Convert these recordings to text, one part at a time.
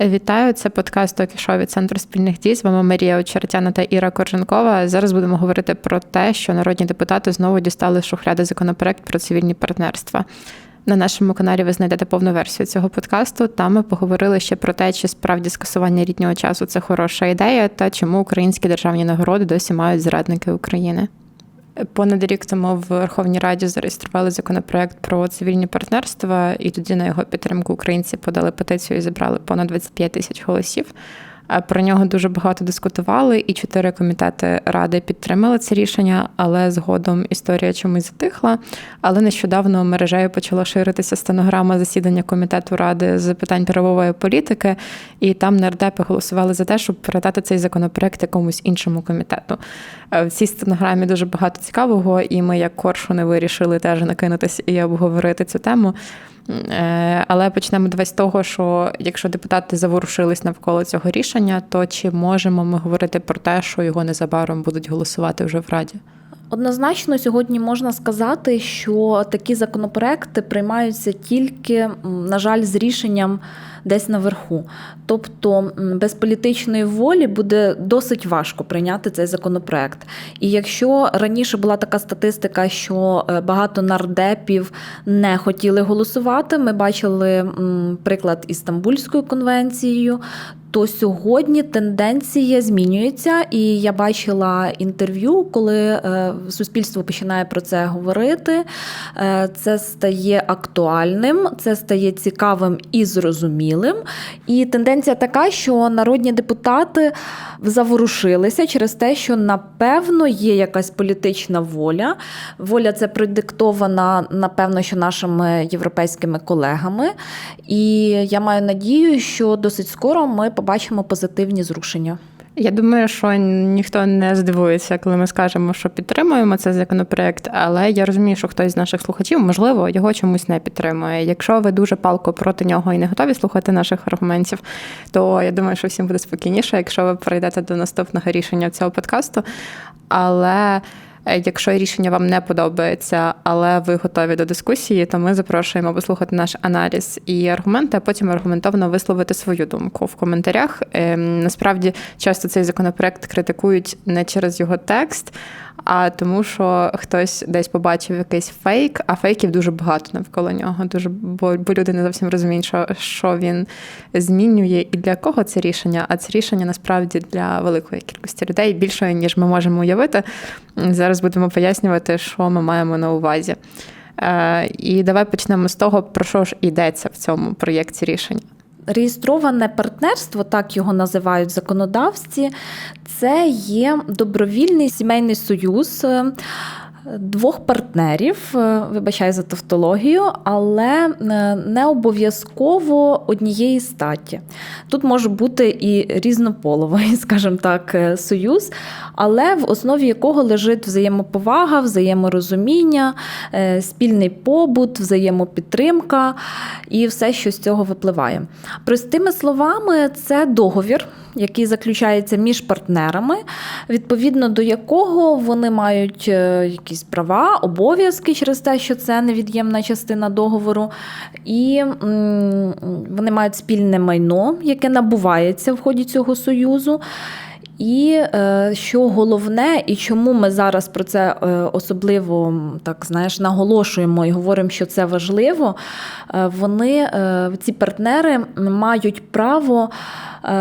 Вітаю, це подкаст Токішо від Центру спільних дій. З вами Марія Очеретяна та Іра Корженкова. Зараз будемо говорити про те, що народні депутати знову дістали шухляди законопроект про цивільні партнерства. На нашому каналі ви знайдете повну версію цього подкасту. Там ми поговорили ще про те, чи справді скасування ріднього часу це хороша ідея, та чому українські державні нагороди досі мають зрадники України. Понад рік тому в Верховній Раді зареєстрували законопроект про цивільні партнерства, і тоді на його підтримку українці подали петицію і зібрали понад 25 тисяч голосів. Про нього дуже багато дискутували, і чотири комітети ради підтримали це рішення, але згодом історія чомусь затихла. Але нещодавно мережею почала ширитися стенограма засідання комітету ради з питань правової політики, і там нардепи голосували за те, щоб передати цей законопроект якомусь іншому комітету. Е, в цій стенограмі дуже багато цікавого, і ми, як коршуни, вирішили теж накинутися і обговорити цю тему. Е, але почнемо давай з того, що якщо депутати заворушились навколо цього рішення, то чи можемо ми говорити про те, що його незабаром будуть голосувати вже в Раді? Однозначно, сьогодні можна сказати, що такі законопроекти приймаються тільки, на жаль, з рішенням десь наверху. Тобто без політичної волі буде досить важко прийняти цей законопроект. І якщо раніше була така статистика, що е, багато нардепів не хотіли голосувати, ми бачили приклад із Стамбульською конвенцією, то сьогодні тенденція змінюється, і я бачила інтерв'ю, коли е, суспільство починає про це говорити. Е, це стає актуальним, це стає цікавим і зрозумілим. І тенденція така, що народні депутати заворушилися через те, що напевно є якась політична воля. Воля це продиктована, напевно, що нашими європейськими колегами. І я маю надію, що досить скоро ми побачимо позитивні зрушення. Я думаю, що ніхто не здивується, коли ми скажемо, що підтримуємо цей законопроект, але я розумію, що хтось з наших слухачів, можливо, його чомусь не підтримує. Якщо ви дуже палко проти нього і не готові слухати наших аргументів, то я думаю, що всім буде спокійніше, якщо ви перейдете до наступного рішення цього подкасту. Але якщо рішення вам не подобається, але ви готові до дискусії, то ми запрошуємо послухати наш аналіз і аргументи, а потім аргументовно висловити свою думку в коментарях. Ем, насправді часто цей законопроект критикують не через його текст а тому, що хтось десь побачив якийсь фейк, а фейків дуже багато навколо нього. Дуже бо, бо люди не зовсім розуміють, що, що він змінює і для кого це рішення. А це рішення насправді для великої кількості людей більшої, ніж ми можемо уявити. Зараз будемо пояснювати, що ми маємо на увазі. Е, і давай почнемо з того, про що ж йдеться в цьому проєкті рішення. Реєстроване партнерство, так його називають законодавці, це є добровільний сімейний союз двох партнерів, е, вибачаю за тавтологію, але е, не обов'язково однієї статі. Тут може бути і різнополовий, скажімо так, е, союз, але в основі якого лежить взаємоповага, взаєморозуміння, спільний побут, взаємопідтримка і все, що з цього випливає. Простими словами, це договір який заключається між партнерами, відповідно до якого вони мають е, якісь права, обов'язки через те, що це невід'ємна частина договору, і вони мають спільне майно, яке набувається в ході цього союзу. І е, що головне, і чому ми зараз про це е, особливо так знаєш наголошуємо і говоримо, що це важливо, вони ці партнери мають право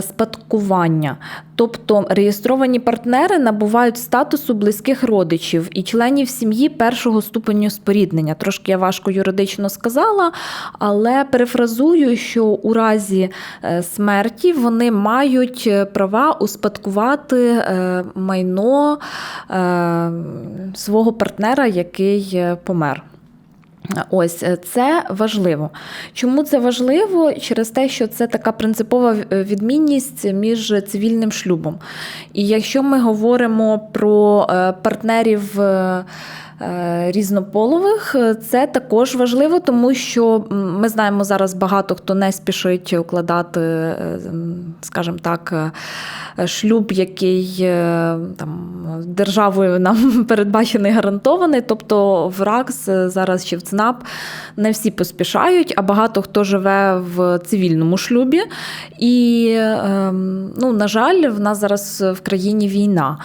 спадкування. Тобто реєстровані партнери набувають статусу близьких родичів і членів сім'ї першого ступеню споріднення. Трошки я важко юридично сказала, але перефразую, що у разі е, смерті вони мають е, права успадкувати майно свого партнера, який помер. Ось е, це важливо. Чому це важливо? Через те, що це така принципова е, відмінність між цивільним шлюбом. І якщо ми говоримо про е, партнерів різнополових. Це також важливо, тому що ми знаємо зараз багато хто не спішить укладати, е, скажімо так, е, шлюб, який е, там державою нам передбачений гарантований. Тобто в РАКС е, зараз чи в ЦНАП не всі поспішають, а багато хто живе в цивільному шлюбі. І, ем, ну, на жаль, в нас зараз в країні війна.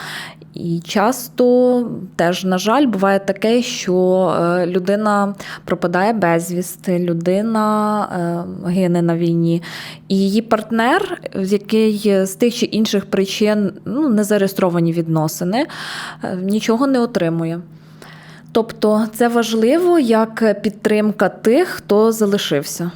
І часто теж, на жаль, буває таке, що е, людина пропадає безвісти, людина е, гине на війні, і її партнер, який з тих чи інших причин ну, не зареєстровані відносини, е, нічого не отримує. Тобто це важливо як підтримка тих, хто залишився.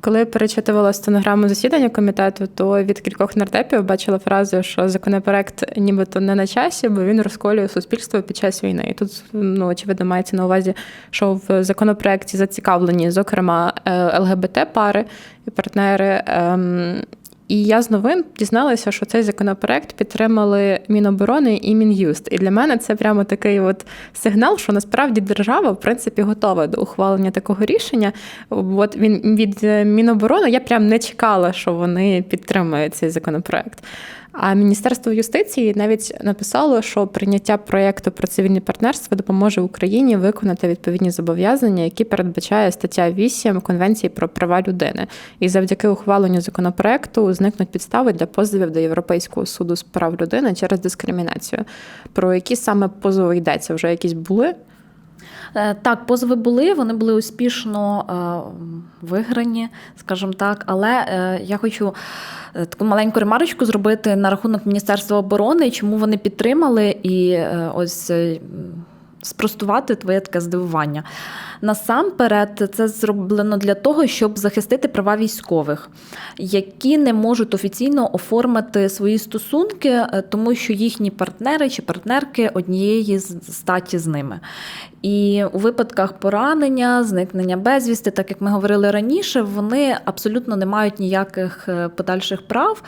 Коли перечитувала стенограму засідання комітету, то від кількох нардепів бачила фразу, що законопроект нібито не на часі, бо він розколює суспільство під час війни. І тут ну очевидно мається на увазі, що в законопроекті зацікавлені, зокрема, е, ЛГБТ пари і партнери. Ем, І я з новин дізналася, що цей законопроект підтримали Міноборони і Мін'юст. І для мене це прямо такий от сигнал, що насправді держава в принципі готова до ухвалення такого рішення. От він від Міноборони я прям не чекала, що вони підтримують цей законопроект. А Міністерство юстиції навіть написало, що прийняття проєкту про цивільне партнерство допоможе Україні виконати відповідні зобов'язання, які передбачає стаття 8 Конвенції про права людини. І завдяки ухваленню законопроекту зникнуть підстави для позовів до Європейського суду з прав людини через дискримінацію. Про які саме позови йдеться? Вже якісь були? Е, Так, позови були, вони були успішно е, виграні, скажімо так. Але е, я хочу таку маленьку ремарочку зробити на рахунок Міністерства оборони, чому вони підтримали і ось. Спростувати твоє таке здивування. Насамперед, це зроблено для того, щоб захистити права військових, які не можуть офіційно оформити свої стосунки, е, тому що їхні партнери чи партнерки однієї статі з ними. І у випадках поранення, зникнення безвісти, так як ми говорили раніше, вони абсолютно не мають ніяких е, подальших прав.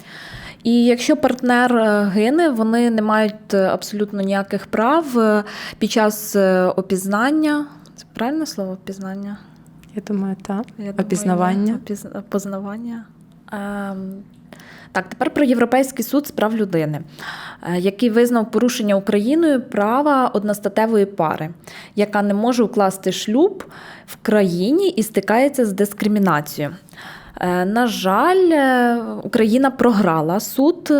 І якщо партнер е, гине, вони не мають е, абсолютно ніяких прав е, під час опізнання. Це правильне слово опізнання? Я думаю, так. Я думаю, Опізнавання. опіз- Ем, Так, тепер про Європейський суд з прав людини, який визнав порушення Україною права одностатевої пари, яка не може укласти шлюб в країні і стикається з дискримінацією. Е, На жаль, е, Україна програла суд.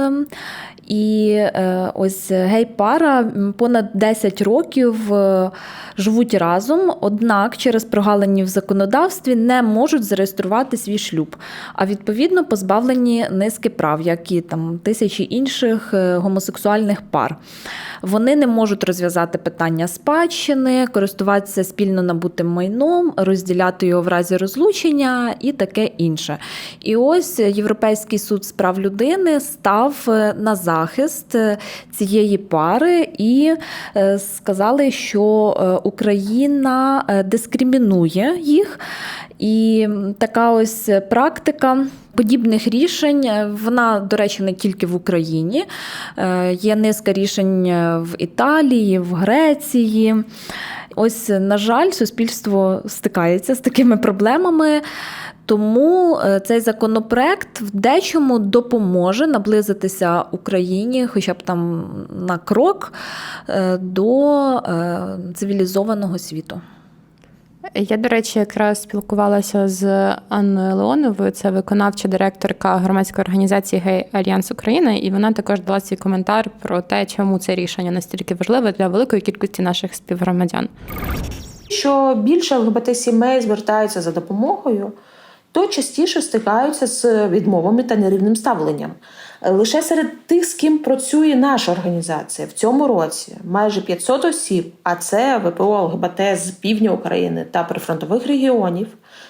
І е, ось гей-пара понад 10 років е, живуть разом, однак через прогалини в законодавстві не можуть зареєструвати свій шлюб, а відповідно позбавлені низки прав, як і там тисячі інших е, гомосексуальних пар. Вони не можуть розв'язати питання спадщини, користуватися спільно набутим майном, розділяти його в разі розлучення і таке інше. І ось Європейський суд з прав людини став е, на захист е, цієї пари і е, сказали, що е, Україна дискримінує їх. І така ось практика. Подібних рішень вона, до речі, не тільки в Україні. Є низка рішень в Італії, в Греції. Ось, на жаль, суспільство стикається з такими проблемами. Тому е, цей законопроект в дечому допоможе наблизитися Україні, хоча б там на крок е, до е, цивілізованого світу. Я, до речі, якраз спілкувалася з Анною Леоновою, це виконавча директорка громадської організації Гей Альянс України, і вона також дала свій коментар про те, чому це рішення настільки важливе для великої кількості наших співгромадян. Що більше ЛГБТ сімей звертаються за допомогою, то частіше стикаються з відмовами та нерівним ставленням. Лише серед тих, з ким працює наша організація в цьому році майже 500 осіб, а це ВПО ЛГБТ з півдня України та прифронтових регіонів.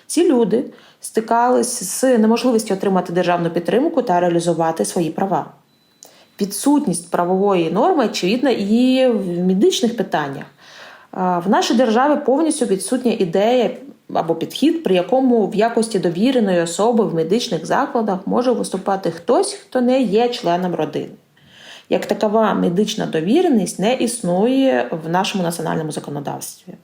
Ці люди стикались з неможливістю отримати державну підтримку та реалізувати свої права. Відсутність правової норми очевидна і в медичних питаннях. В нашій державі повністю відсутня ідея або підхід, при якому в якості довіреної особи в медичних закладах може виступати хтось, хто не є членом родини. як такова медична довіреність не існує в нашому національному законодавстві.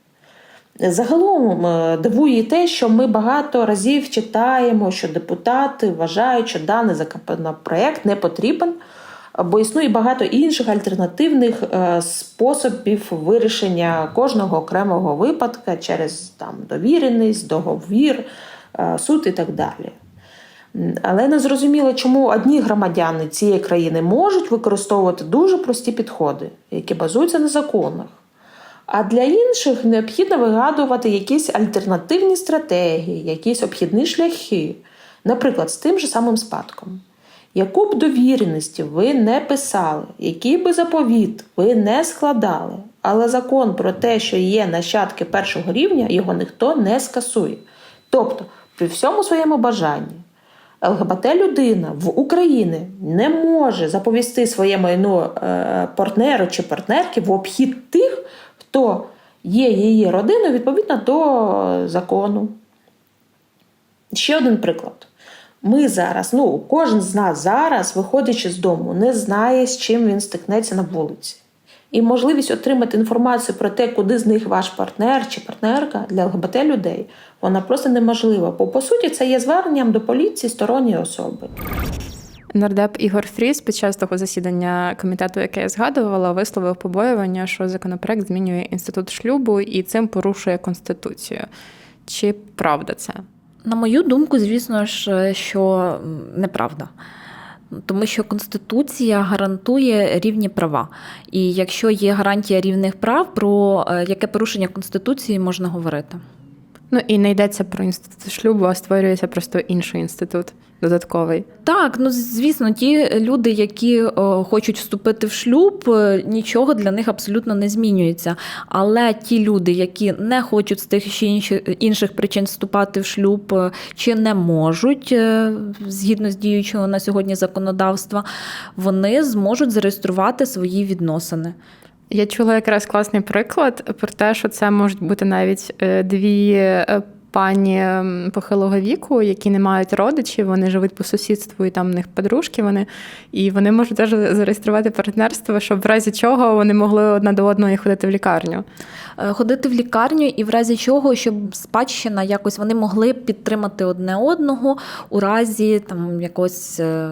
Загалом е, дивує те, що ми багато разів читаємо, що депутати вважають, що даний законопроект не потрібен, бо існує багато інших альтернативних е, способів вирішення кожного окремого випадка через там, довіреність, договір, е, суд і так далі. Але не зрозуміло, чому одні громадяни цієї країни можуть використовувати дуже прості підходи, які базуються на законах. А для інших необхідно вигадувати якісь альтернативні стратегії, якісь обхідні шляхи, наприклад, з тим же самим спадком. Яку б довіреності ви не писали, який би заповіт ви не складали, але закон про те, що є нащадки першого рівня, його ніхто не скасує. Тобто, при всьому своєму бажанні, ЛГБТ-людина в Україні не може заповісти своє майно е, партнеру чи партнерки в обхід тих, хто є її родиною відповідно до закону. Ще один приклад. Ми зараз, ну, кожен з нас зараз, виходячи з дому, не знає, з чим він стикнеться на вулиці. І можливість отримати інформацію про те, куди з них ваш партнер чи партнерка для ЛГБТ людей, вона просто неможлива. Бо по суті це є зверненням до поліції сторонньої особи. Нардеп Ігор Фріс під час того засідання комітету, яке я згадувала, висловив побоювання, що законопроект змінює інститут шлюбу і цим порушує конституцію. Чи правда це? На мою думку, звісно ж, що неправда. Тому що Конституція гарантує рівні права. І якщо є гарантія рівних прав, про е, яке порушення Конституції можна говорити? Ну і не йдеться про інститут шлюбу, а створюється просто інший інститут додатковий. Так, ну звісно, ті люди, які е, хочуть вступити в шлюб, е, нічого для них абсолютно не змінюється. Але ті люди, які не хочуть з тих чи інших, інших причин вступати в шлюб, е, чи не можуть згідно з діючого на сьогодні законодавства, вони зможуть зареєструвати свої відносини. Я чула якраз класний приклад про те, що це можуть бути навіть дві пані похилого віку, які не мають родичів, вони живуть по сусідству, і там в них подружки вони, і вони можуть теж зареєструвати партнерство, щоб в разі чого вони могли одна до одної ходити в лікарню. Е, Ходити в лікарню і в разі чого, щоб спадщина якось вони могли підтримати одне одного у разі там якогось е,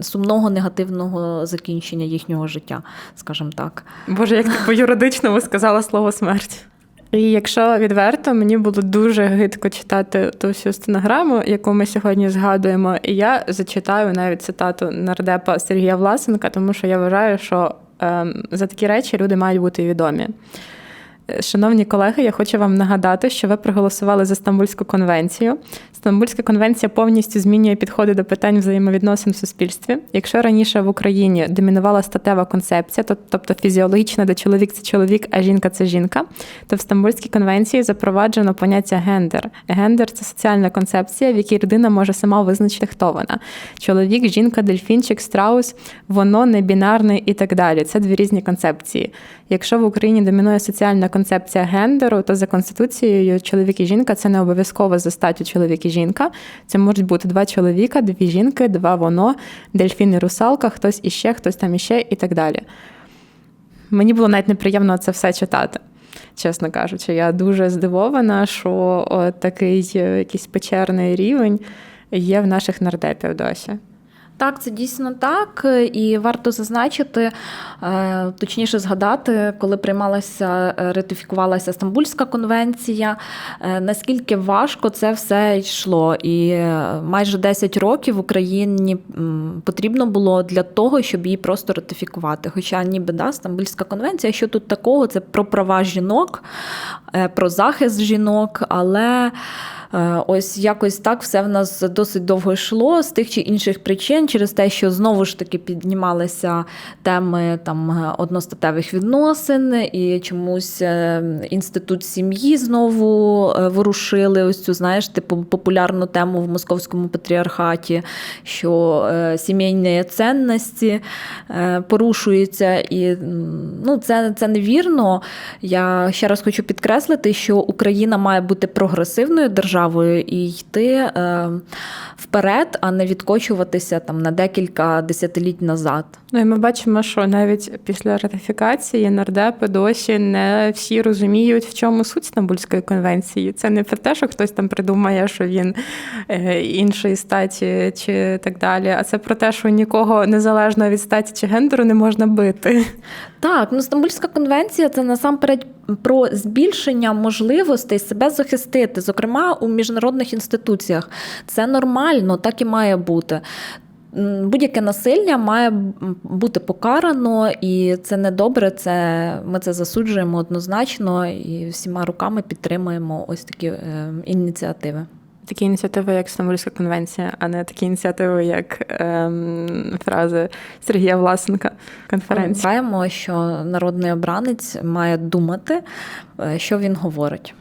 сумного негативного закінчення їхнього життя, скажімо так. Боже, як ти по юридичному сказала слово смерть. І якщо відверто, мені було дуже гидко читати ту всю стенограму, яку ми сьогодні згадуємо, і я зачитаю навіть цитату нардепа Сергія Власенка, тому що я вважаю, що ем, за такі речі люди мають бути відомі. Шановні колеги, я хочу вам нагадати, що ви проголосували за Стамбульську конвенцію. Стамбульська конвенція повністю змінює підходи до питань взаємовідносин в суспільстві. Якщо раніше в Україні домінувала статева концепція, тобто фізіологічна, де чоловік це чоловік, а жінка це жінка, то в Стамбульській конвенції запроваджено поняття гендер. Гендер це соціальна концепція, в якій людина може сама визначити, хто вона. Чоловік, жінка, дельфінчик, страус, воно не бінарне і так далі. Це дві різні концепції. Якщо в Україні домінує соціальна концепція гендеру, то за конституцією чоловік і жінка це не обов'язково за статтю чоловік і жінка. Це можуть бути два чоловіка, дві жінки, два воно, дельфін і русалка, хтось іще, хтось там іще і так далі. Мені було навіть неприємно це все читати. Чесно кажучи, я дуже здивована, що о, такий е, якийсь печерний рівень є в наших нардепів досі. Так, це дійсно так, і варто зазначити, е, точніше згадати, коли приймалася, е, ратифікувалася Стамбульська конвенція, е, наскільки важко це все йшло. І майже 10 років Україні потрібно було для того, щоб її просто ратифікувати. Хоча ніби да, Стамбульська конвенція, що тут такого, це про права жінок, про захист жінок, але. Е, Ось якось так все в нас досить довго йшло з тих чи інших причин, через те, що знову ж таки піднімалися теми там е, одностатевих відносин, і чомусь е, інститут сім'ї знову ворушили ось цю, знаєш, типу популярну тему в московському патріархаті, що сімейні цінності порушуються, і ну, це, це невірно. Я ще раз хочу підкреслити, що Україна має бути прогресивною державою. Справою і йти е, вперед, а не відкочуватися там на декілька десятиліть назад. Ну і ми бачимо, що навіть після ратифікації нардепи досі не всі розуміють, в чому суть Стамбульської конвенції. Це не про те, що хтось там придумає, що він е, іншої статі чи так далі, а це про те, що нікого незалежно від статі чи гендеру не можна бити. Так, ну Стамбульська конвенція це насамперед про збільшення можливостей себе захистити, зокрема у міжнародних інституціях. Це нормально, так і має бути. Будь-яке насилля має бути покарано, і це не добре. Це ми це засуджуємо однозначно і всіма руками підтримуємо ось такі е, ініціативи. Такі ініціативи, як Стамбульська конвенція, а не такі ініціативи, як ем, фрази Сергія Власенка конференції. Пам'ятаємо, що народний обранець має думати, е, що він говорить.